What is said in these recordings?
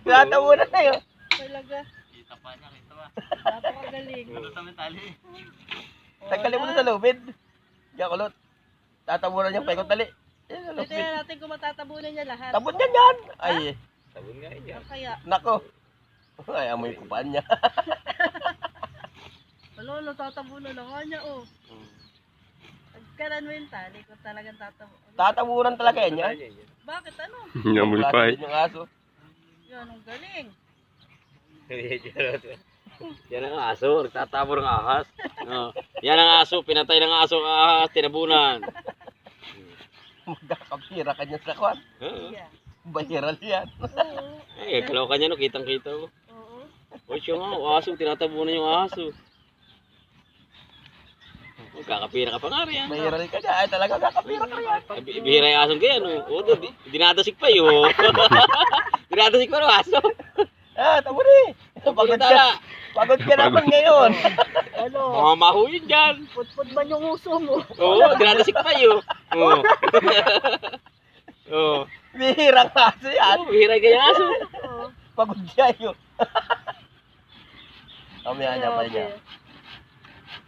Tinatabunan na yun. Talaga. Kita pa niya, kita pa. Napakagaling. Ano kami tali? Tagkalin mo na sa lubid. Diyan kulot. Tatabunan yung paikot tali. Yan sa Ito lubid. na natin kung matatabunan niya lahat. Tabon yan yan. Ay, Sabon nga yun. Kaya? nako. Ay, amoy kupaan niya. Wala, natatabunan na nga niya, oh. Pagkaran mo yung tali kung talagang tatabunan. Tatabunan talaga yan yan. Bakit ano? Amoy pa eh. Yung aso. Yan, ang galing. Yan ang aso, nagtatabo ng ahas. Oh. Yan ang aso, pinatay ng aso ang ahas, tinabunan. Magkakapira ka niya sa kwan. Oo. Yeah. Bahiral yan. Oo. Ay, kalaw ka niya, no? kitang-kita mo. Oo. O siya nga, o aso, tinatabunan yung aso. Magkakapira ka pa nga rin. Bahiral ka niya. Ay, talaga kakapira ka yan. Bihira yung asong kaya, no? O, do, di- dinadasik pa yun. dinadasik pa ng aso. Ah, tabo ni. Pagod ka. Pagod ka naman ngayon. Ano? Mga maho yun dyan. Putput ba yung uso mo? Oo, dinadasik pa yun. Oo. Oo. Bihirang aso yan. Oo, bihira yung aso. Oo. Pagod siya yun. Kamaya niya pa niya.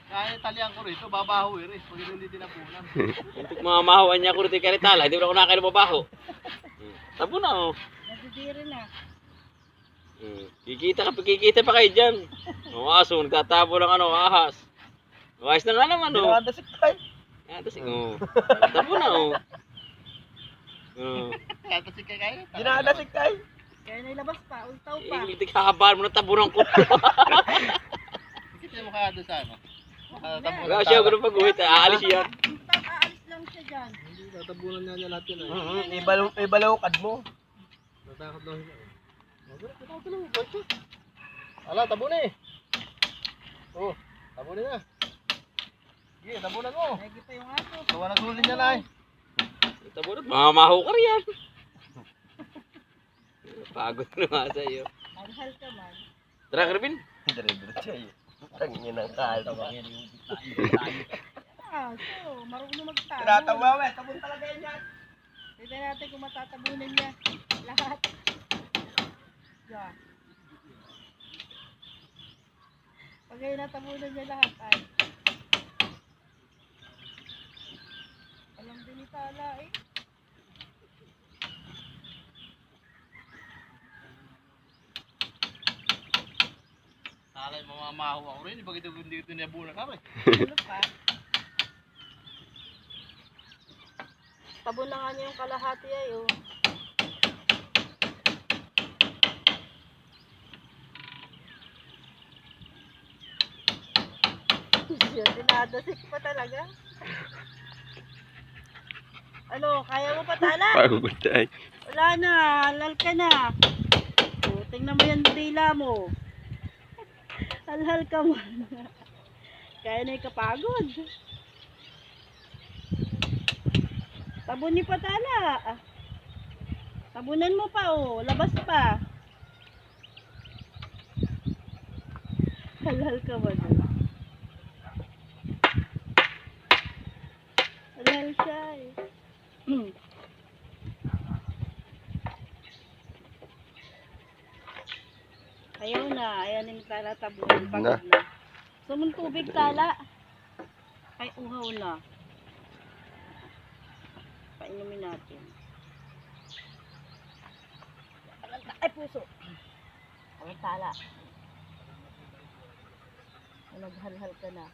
Kaya talian ko rito, babaho eh, pag hindi tinapunan. Untuk mga mahawan niya ko rito yung karitala, hindi mo na ako nakakain ng babaho. Tabo na, oh. Nadidiri na. Hmm. Kikita ka, kikita pa kayo dyan. O aso, nagtatabo ng ano, ahas. O, ayos na nga naman, oh. Dinadasik tayo. Tas, oh. Tabo na, oh. Oh. Kaya kasi kaya kaya. Dinadasik tayo. Kaya nailabas pa, ultaw pa. Eh, hindi kakabaan mo ng tabo ng kuto. Kita mo kaya doon sa ano? Wala siya, ganun pag-uwit. Aalis yan. Ultaw, aalis lang siya dyan. Hindi, tatabunan niya niya lahat yun eh. Mhm, Ibalaw, ibalawkad mo. Natakot daw siya. Wala, natakot lang. Ba't yun? Ala, tabunin eh. Oh, tabunin na. Sige, tabunan mo. Lagi pa yung aso. Gawa na sulin niya na eh. Tabo na, mamamaho ka riyan. Pagod na nga sa'yo. Maghal ka man. Tara, Kervin. Dire-dire siya yun. Tangin ng kalma. Ah, so, marunong magtabo. Tinatawa eh. Tabon talaga yan yan. Tignan natin kung matatabunan niya lahat. Yan. Pag ay natabunan niya lahat ay. Alam din ni Tala eh. Alay, mamamaho ako rin. Bakit hindi ito niyabunan kami? Ano pa? Tabo na nga niya yung kalahati ay oh. Siya, dinadasik pa talaga. Ano, kaya mo pa tala? Pagod tayo. Wala na, halal ka na. O, tingnan mo yung dila mo. Halhal ka mo. Kaya na ikapagod. Tabon ni patala. Tabunan mo pa oh, labas pa. Halhal ka ba doon? Halhal siya eh. Ayaw na, ayan yung tala tabunan. Pagod na. Sumong tubig tala. Ay, uhaw na. Painumin natin. Ay, puso. Ay, tala. Naghalhal ka na.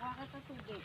Kakata tubig.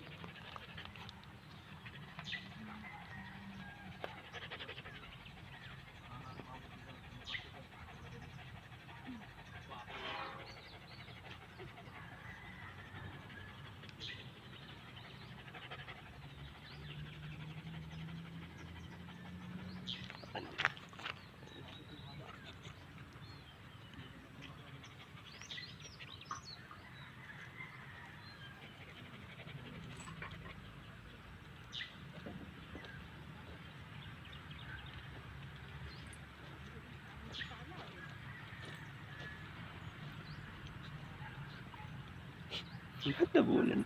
Ba't nabulan?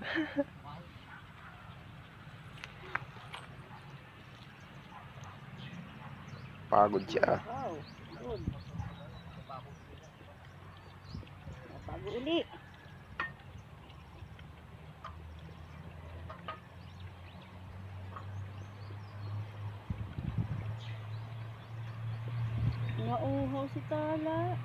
Pagod siya. Pagod uli. Nauhaw si Tala.